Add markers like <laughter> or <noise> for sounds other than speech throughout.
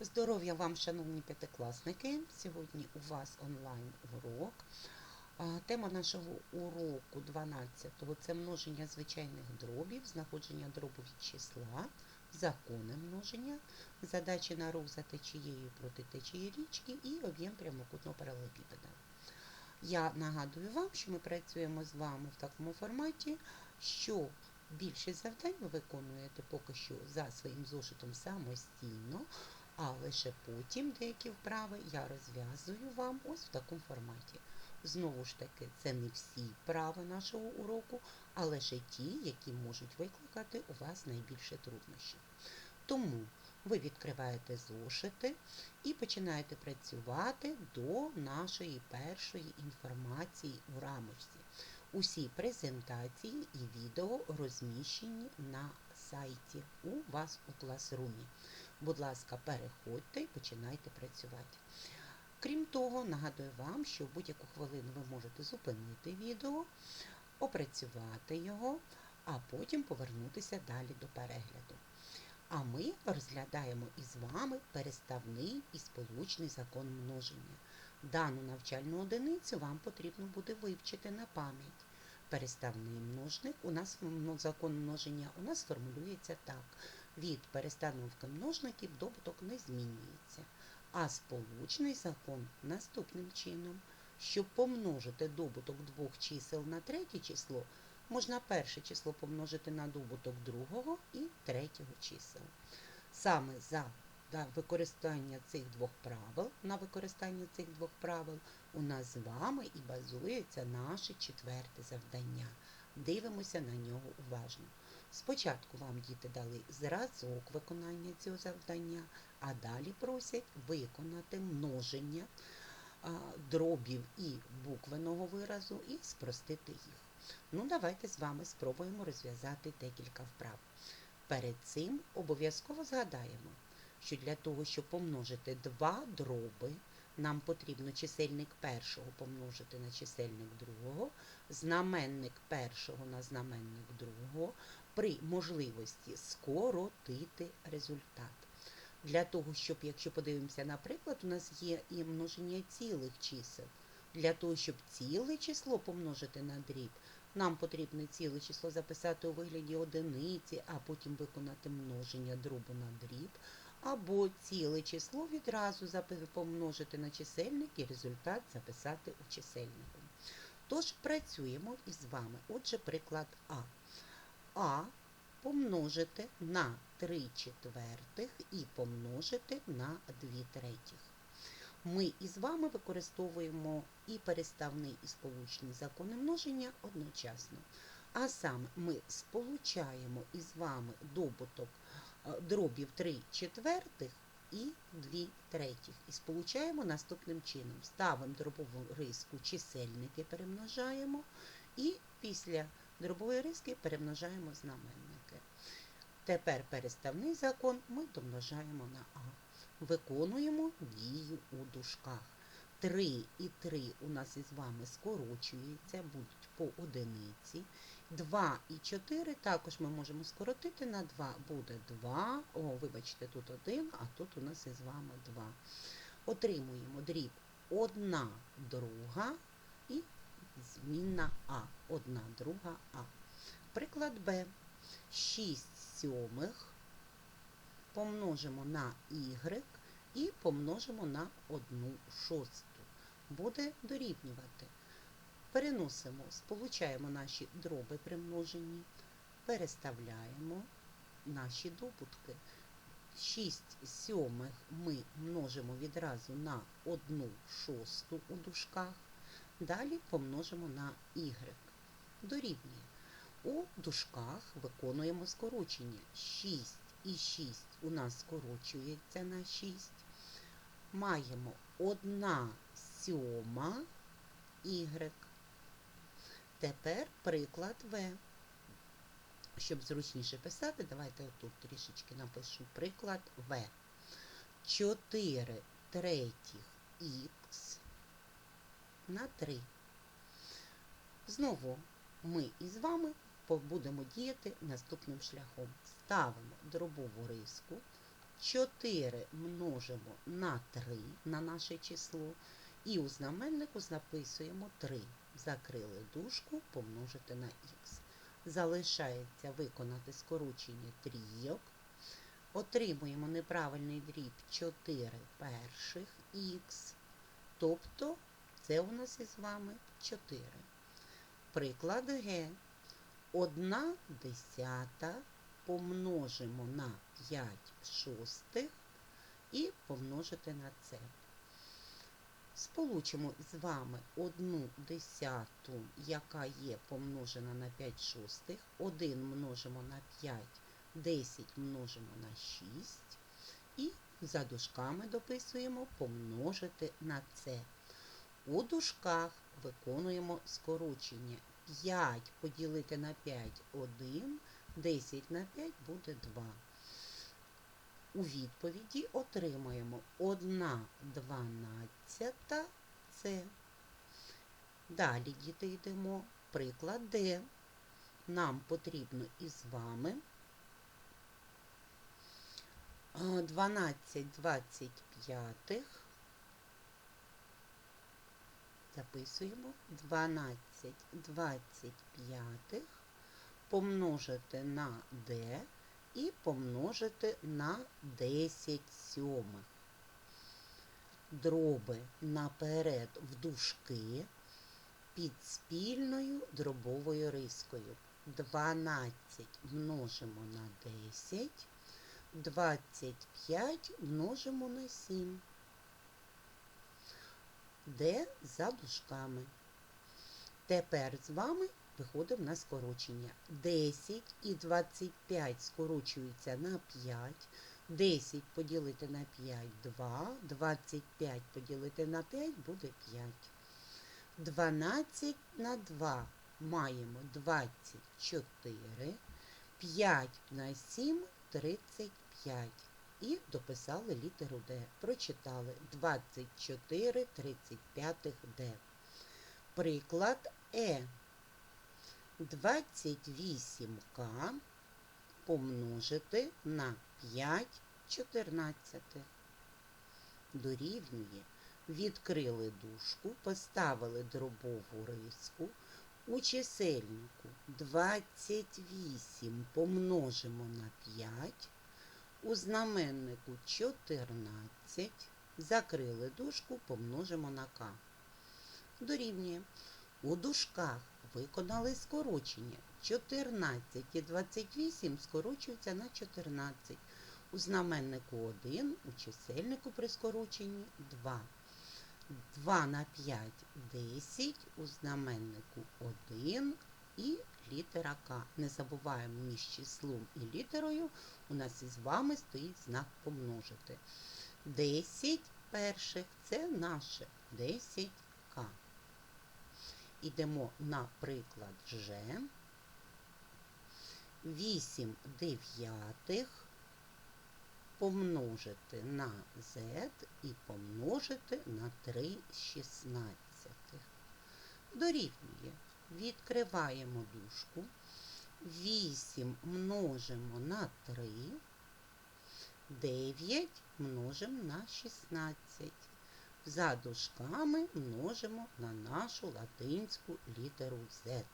Здоров'я вам, шановні п'ятикласники! Сьогодні у вас онлайн урок. Тема нашого уроку 12-го це множення звичайних дробів, знаходження дробу від числа, закони множення, задачі на рух за течією проти течії річки і об'єм прямокутного паралелепіпеда. Я нагадую вам, що ми працюємо з вами в такому форматі, що більшість завдань ви виконуєте поки що за своїм зошитом самостійно, а лише потім деякі вправи я розв'язую вам ось в такому форматі. Знову ж таки, це не всі вправи нашого уроку, а лише ті, які можуть викликати у вас найбільше труднощів. Тому ви відкриваєте зошити і починаєте працювати до нашої першої інформації у рамочці. Усі презентації і відео розміщені на сайті у вас у класрумі. Будь ласка, переходьте і починайте працювати. Крім того, нагадую вам, що в будь-яку хвилину ви можете зупинити відео, опрацювати його, а потім повернутися далі до перегляду. А ми розглядаємо із вами переставний і сполучний закон множення. Дану навчальну одиницю вам потрібно буде вивчити на пам'ять. Переставний множник у нас ну, закон множення у нас формулюється так. Від перестановки множників добуток не змінюється. А сполучний закон наступним чином. Щоб помножити добуток двох чисел на третє число, можна перше число помножити на добуток другого і третього чисел. Саме за використання цих двох правил, на використання цих двох правил у нас з вами і базується наше четверте завдання. Дивимося на нього уважно. Спочатку вам діти дали зразок виконання цього завдання, а далі просять виконати множення дробів і буквеного виразу і спростити їх. Ну, давайте з вами спробуємо розв'язати декілька вправ. Перед цим обов'язково згадаємо, що для того, щоб помножити два дроби, нам потрібно чисельник першого помножити на чисельник другого, знаменник першого на знаменник другого, при можливості скоротити результат. Для того, щоб, якщо подивимося, наприклад, у нас є і множення цілих чисел. Для того, щоб ціле число помножити на дріб, нам потрібно ціле число записати у вигляді одиниці, а потім виконати множення дробу на дріб, або ціле число відразу помножити на чисельник і результат записати у чисельнику. Тож працюємо із вами. Отже, приклад А. А помножити на 3 четвертих і помножити на 2 третіх. Ми із вами використовуємо і переставний, і сполучний закони множення одночасно. А саме ми сполучаємо із вами добуток дробів 3 четвертих і 2 третіх. І сполучаємо наступним чином. Ставимо дробову риску, чисельники перемножаємо, і після дробової риски перемножаємо знаменники. Тепер переставний закон ми домножаємо на А. Виконуємо дію у дужках. 3 і 3 у нас із вами скорочується, будуть по одиниці. 2 і 4 також ми можемо скоротити на 2. Буде 2. О, вибачте, тут 1, а тут у нас із вами 2. Отримуємо дріб 1 друга і змінна А. 1 друга А. Приклад Б. 6 сьомих помножимо на y і помножимо на 1 шосту. Буде дорівнювати. Переносимо, сполучаємо наші дроби при множенні, переставляємо наші добутки. 6 сьомих ми множимо відразу на 1 шосту у дужках. Далі помножимо на y. Дорівнює. У дужках виконуємо скорочення. 6 і 6 у нас скорочується на 6. Маємо 1 сьома y. Тепер приклад В. Щоб зручніше писати, давайте отут трішечки напишу приклад В. 4 третіх х на 3. Знову ми із вами будемо діяти наступним шляхом. Ставимо дробову риску, 4 множимо на 3 на наше число. І у знаменнику записуємо 3. Закрили дужку, помножити на х. Залишається виконати скорочення трійок. Отримуємо неправильний дріб 4 перших х. Тобто це у нас із вами 4. Приклад Г. 1 десята помножимо на 5 шостих і помножити на це. Сполучимо з вами 1 десяту, яка є помножена на 5 шостих. 1 множимо на 5, 10 множимо на 6. І за дужками дописуємо помножити на це. У дужках виконуємо скорочення. 5 поділити на 5 – 1, 10 на 5 буде 2. У відповіді отримаємо 1 дванадцята це. Далі, діти, йдемо. Приклад Д. Нам потрібно із вами 12 25 записуємо 12 25 помножити на d і помножити на 10 сьомих. Дроби наперед в дужки під спільною дробовою рискою. 12 множимо на 10, 25 множимо на 7 де за дужками. Тепер з вами виходимо на скорочення. 10 і 25 скорочуються на 5. 10 поділити на 5 2, 25 поділити на 5 буде 5. 12 на 2 маємо 24, 5 на 7 35 і дописали літеру Д. Прочитали 24 35 Д. Приклад Е. 28К помножити на 5 14. Дорівнює. Відкрили дужку, поставили дробову риску. У чисельнику 28 помножимо на 5. У знаменнику 14. Закрили дужку, помножимо на К. Дорівнює. У дужках виконали скорочення. 14 і 28 скорочуються на 14. У знаменнику 1, у чисельнику при скороченні 2. 2 на 5 10, у знаменнику 1 і літера К. Не забуваємо між числом і літерою у нас із вами стоїть знак помножити. 10 перших це наше 10К. Ідемо на приклад Ж. 8 дев'ятих помножити на Z і помножити на 3 шістнадцятих. Дорівнює. Відкриваємо дужку. 8 множимо на 3, 9 множимо на 16. За дужками множимо на нашу латинську літеру Z.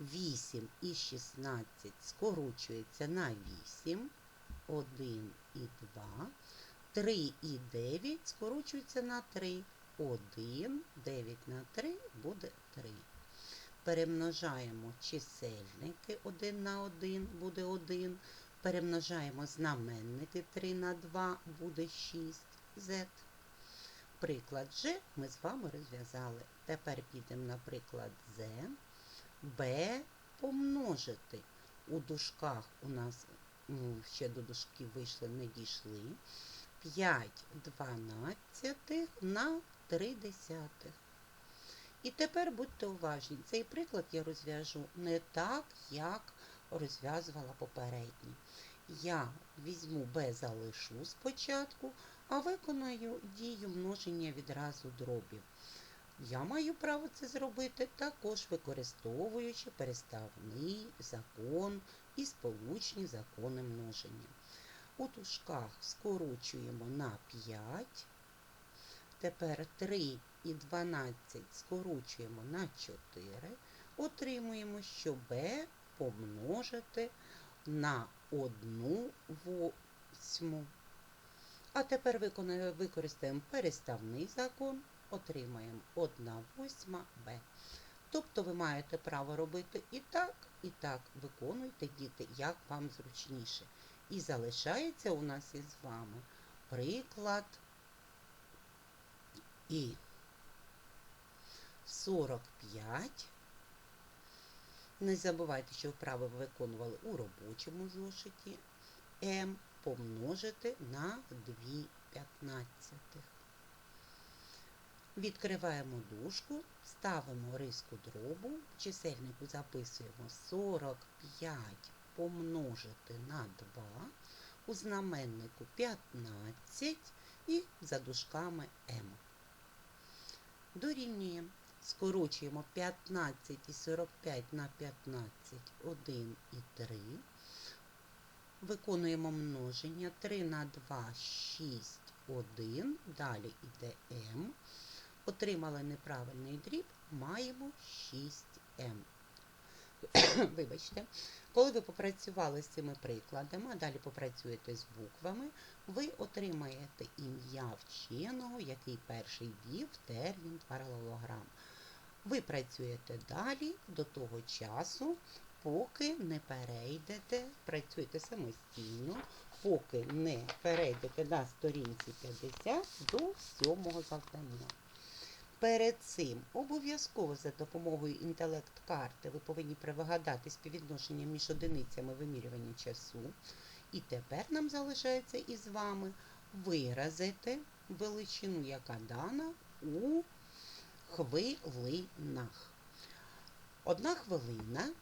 8 і 16 скорочується на 8, 1 і 2, 3 і 9 скорочується на 3, 1, 9 на 3 буде 3. Перемножаємо чисельники 1 на 1 буде 1. Перемножаємо знаменники 3 на 2 буде 6 z. Приклад G ми з вами розв'язали. Тепер підемо на приклад Z. B помножити. У дужках у нас ну, ще до дужки вийшли, не дійшли. 5 дванадцятих на 3 десятих. І тепер будьте уважні, цей приклад я розв'яжу не так, як розв'язувала попередній. Я візьму Б залишу спочатку, а виконаю дію множення відразу дробів. Я маю право це зробити також використовуючи переставний закон і сполучні закони множення. У дужках скорочуємо на 5. Тепер 3 і 12 скорочуємо на 4. Отримуємо, що b помножити на 1 восьму. А тепер використаємо переставний закон, отримаємо 1 восьма b. Тобто ви маєте право робити і так, і так. Виконуйте, діти, як вам зручніше. І залишається у нас із вами приклад і 45. Не забувайте, що вправи ви виконували у робочому зошиті. М помножити на 2 п'ятнадцятих. Відкриваємо дужку, ставимо риску дробу, в чисельнику записуємо 45 помножити на 2, у знаменнику 15 і за дужками m. Дорівнюємо. Скорочуємо 15 і 45 на 15, 1 і 3. Виконуємо множення 3 на 2, 6, 1. Далі йде m. Отримали неправильний дріб, маємо 6m. <coughs> Вибачте, коли ви попрацювали з цими прикладами, а далі попрацюєте з буквами, ви отримаєте ім'я вченого, який перший ввів термін паралелограм. Ви працюєте далі до того часу, поки не перейдете, працюєте самостійно, поки не перейдете на сторінці 50 до сьомого завдання. Перед цим обов'язково за допомогою інтелект-карти ви повинні пригадати співвідношення між одиницями вимірювання часу. І тепер нам залишається із вами виразити величину, яка дана у хвилинах. Одна хвилина,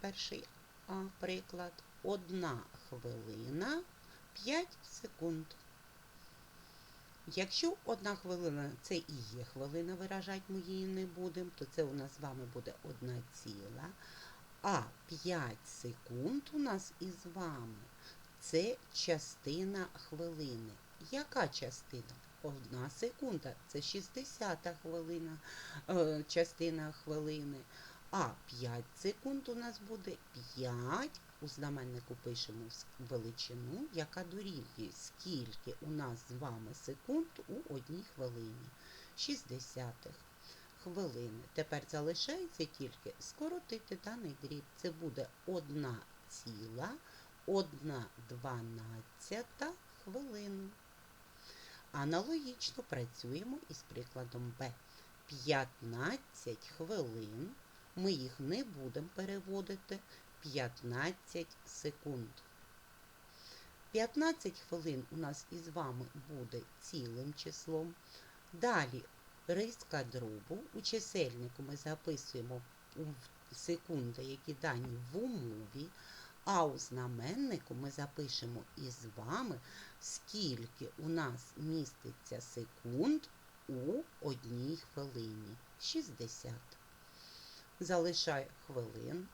перший а, приклад, одна хвилина 5 секунд. Якщо одна хвилина це і є хвилина, виражати ми її не будемо, то це у нас з вами буде одна ціла. А 5 секунд у нас із вами це частина хвилини. Яка частина? Одна секунда це 60 хвилина, е, частина хвилини. А 5 секунд у нас буде 5. У знаменнику пишемо величину, яка дорівнює, скільки у нас з вами секунд у одній хвилині. 60 хвилини. Тепер залишається тільки скоротити даний дріб. Це буде 1 ціла, 1 дванадцята хвилину. Аналогічно працюємо із прикладом Б. 15 хвилин. Ми їх не будемо переводити. 15 секунд. 15 хвилин у нас із вами буде цілим числом. Далі риска дробу. У чисельнику ми записуємо секунди, які дані в умові. А у знаменнику ми запишемо із вами, скільки у нас міститься секунд у одній хвилині. 60. Залишай хвилин.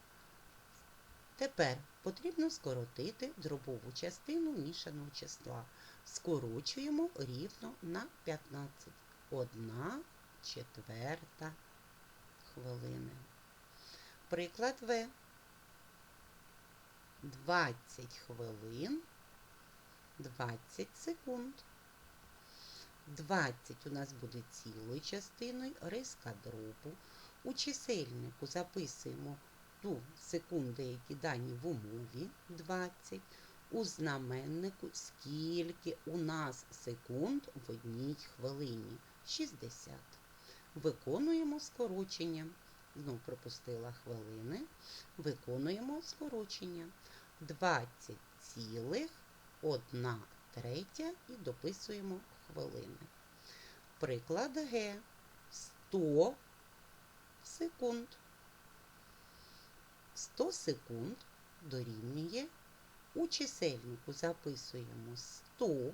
Тепер потрібно скоротити дробову частину мішаного числа. Скорочуємо рівно на 15. Одна четверта хвилини. Приклад В. 20 хвилин 20 секунд. 20 у нас буде цілою частиною риска дробу. У чисельнику записуємо ту секунди, які дані в умові 20. У знаменнику скільки у нас секунд в одній хвилині 60. Виконуємо скорочення. Знов пропустила хвилини. Виконуємо скорочення. 20 цілих 1 третя і дописуємо хвилини. Приклад Г. 100 секунд. 100 секунд дорівнює. У чисельнику записуємо 100,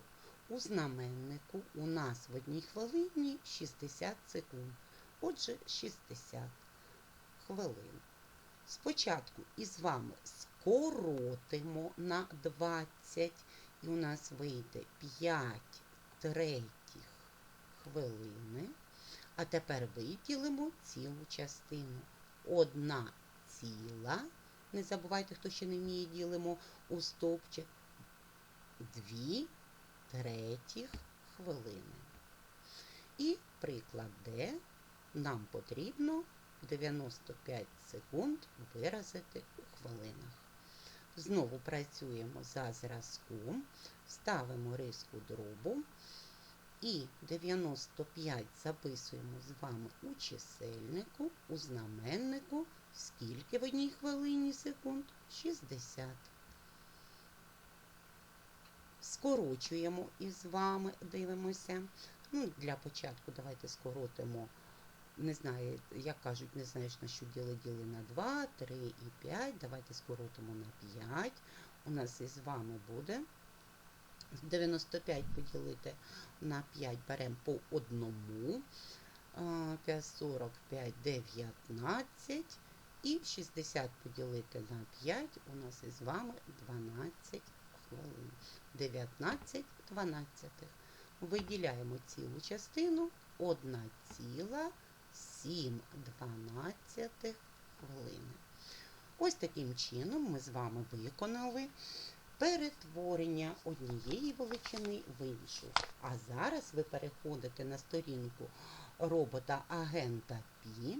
у знаменнику у нас в одній хвилині 60 секунд. Отже, 60 хвилин. Спочатку із вами скоротимо на 20 І у нас вийде 5 третіх хвилини. А тепер виділимо цілу частину. Одна ціла. Не забувайте, хто ще не вміє, ділимо у стовпчик. Дві третіх хвилини. І приклад Д нам потрібно 95 секунд виразити у хвилинах. Знову працюємо за зразком, ставимо риску дробу і 95 записуємо з вами у чисельнику, у знаменнику. Скільки в одній хвилині секунд? 60. Скорочуємо із вами, дивимося. Ну, Для початку давайте скоротимо, не знаю, як кажуть, не знаєш на що діли діли на 2, 3 і 5. Давайте скоротимо на 5. У нас із вами буде 95 поділити на 5 беремо по одному. 5, 45, 19. І 60 поділити на 5 у нас із вами 12 хвилин. 19 дванадцятих. Виділяємо цілу частину 1,7 дванадцятих хвилини. Ось таким чином ми з вами виконали перетворення однієї величини в іншу. А зараз ви переходите на сторінку робота-агента Пі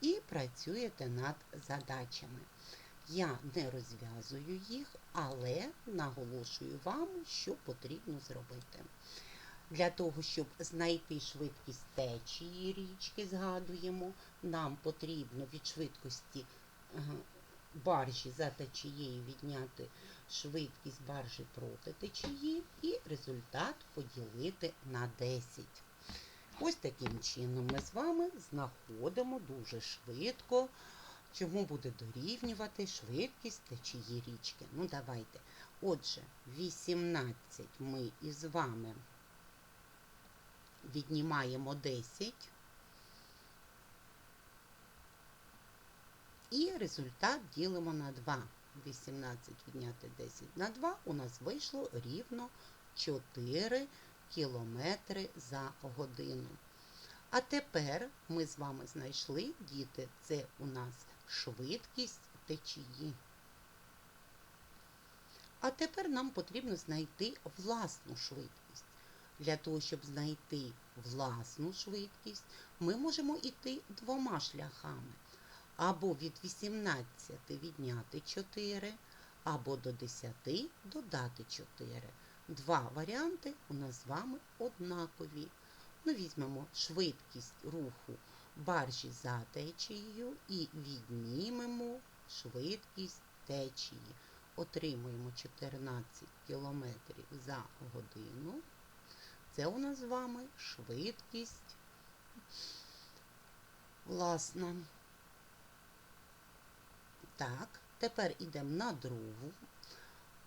і працюєте над задачами. Я не розв'язую їх, але наголошую вам, що потрібно зробити. Для того, щоб знайти швидкість течії річки, згадуємо, нам потрібно від швидкості баржі за течією відняти швидкість баржі проти течії і результат поділити на 10. Ось таким чином ми з вами знаходимо дуже швидко, чому буде дорівнювати швидкість течії річки. Ну, давайте. Отже, 18 ми із вами віднімаємо 10. І результат ділимо на 2. 18 відняти 10 на 2 у нас вийшло рівно 4 кілометри за годину. А тепер ми з вами знайшли, діти, це у нас швидкість течії. А тепер нам потрібно знайти власну швидкість. Для того, щоб знайти власну швидкість, ми можемо йти двома шляхами. Або від 18 відняти 4, або до 10 додати 4. Два варіанти у нас з вами однакові. Ну, візьмемо швидкість руху баржі за течією і віднімемо швидкість течії. Отримуємо 14 км за годину. Це у нас з вами швидкість власна. Так, тепер йдемо на другу.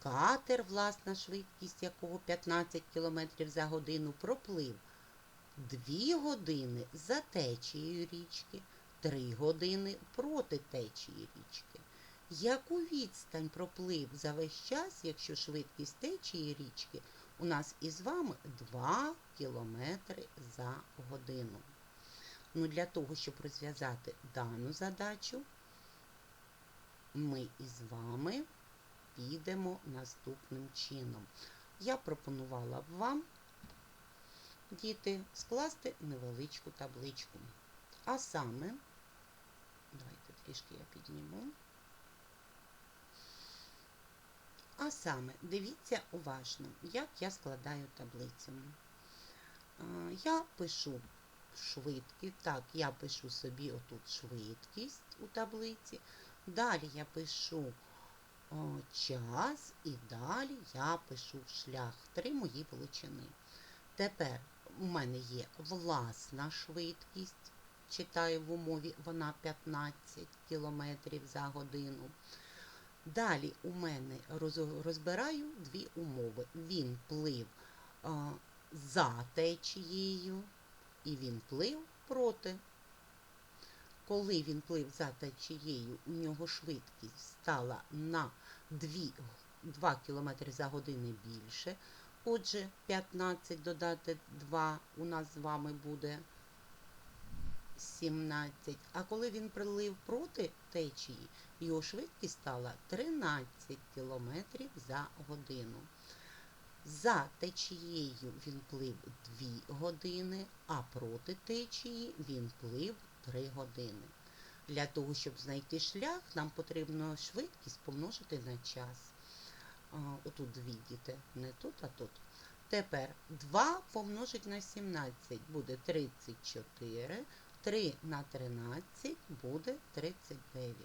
Катер, власна швидкість якого 15 км за годину, проплив 2 години за течією річки, 3 години проти течії річки. Яку відстань проплив за весь час, якщо швидкість течії річки у нас із вами 2 км за годину? Ну, Для того, щоб розв'язати дану задачу, ми із вами підемо наступним чином. Я пропонувала б вам, діти, скласти невеличку табличку. А саме, давайте трішки я підніму. А саме, дивіться уважно, як я складаю таблицю. Я пишу швидкість, так, я пишу собі отут швидкість у таблиці. Далі я пишу о, час і далі я пишу шлях. Три мої величини. Тепер у мене є власна швидкість. Читаю в умові, вона 15 км за годину. Далі у мене розбираю дві умови. Він плив а, за течією і він плив проти. Коли він плив за течією, у нього швидкість стала на 2 2 км за годину більше. Отже, 15 додати 2 у нас з вами буде 17. А коли він прилив проти течії, його швидкість стала 13 км за годину. За течією він плив 2 години, а проти течії він плив 3 години. Для того, щоб знайти шлях, нам потрібно швидкість помножити на час. Отут видіте, не тут, а тут. Тепер 2 помножить на 17 буде 34. 3 на 13 буде 39.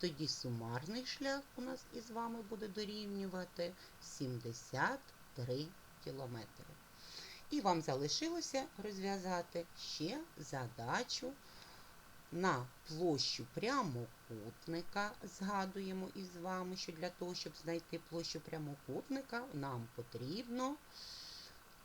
Тоді сумарний шлях у нас із вами буде дорівнювати 73 кілометри. І вам залишилося розв'язати ще задачу на площу прямокутника. Згадуємо із вами, що для того, щоб знайти площу прямокутника, нам потрібно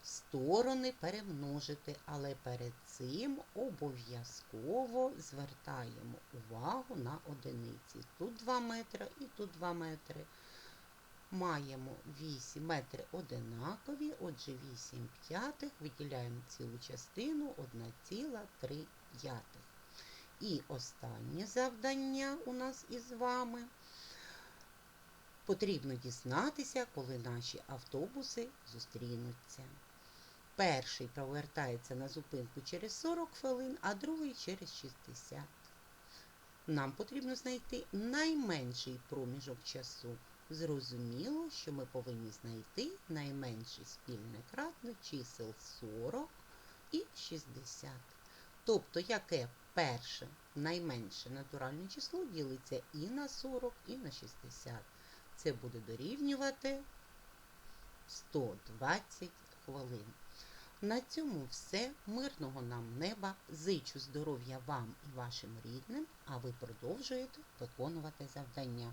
сторони перемножити, але перед цим обов'язково звертаємо увагу на одиниці. Тут 2 метри і тут 2 метри. Маємо 8 метри одинакові, отже 8 п'ятих, виділяємо цілу частину 1,3 п'ятих. І останнє завдання у нас із вами. Потрібно дізнатися, коли наші автобуси зустрінуться. Перший повертається на зупинку через 40 хвилин, а другий через 60. Нам потрібно знайти найменший проміжок часу. Зрозуміло, що ми повинні знайти найменший спільний кратник чисел 40 і 60. Тобто, яке перше найменше натуральне число ділиться і на 40, і на 60. Це буде дорівнювати 120 хвилин. На цьому все. Мирного нам неба. Зичу здоров'я вам і вашим рідним, а ви продовжуєте виконувати завдання.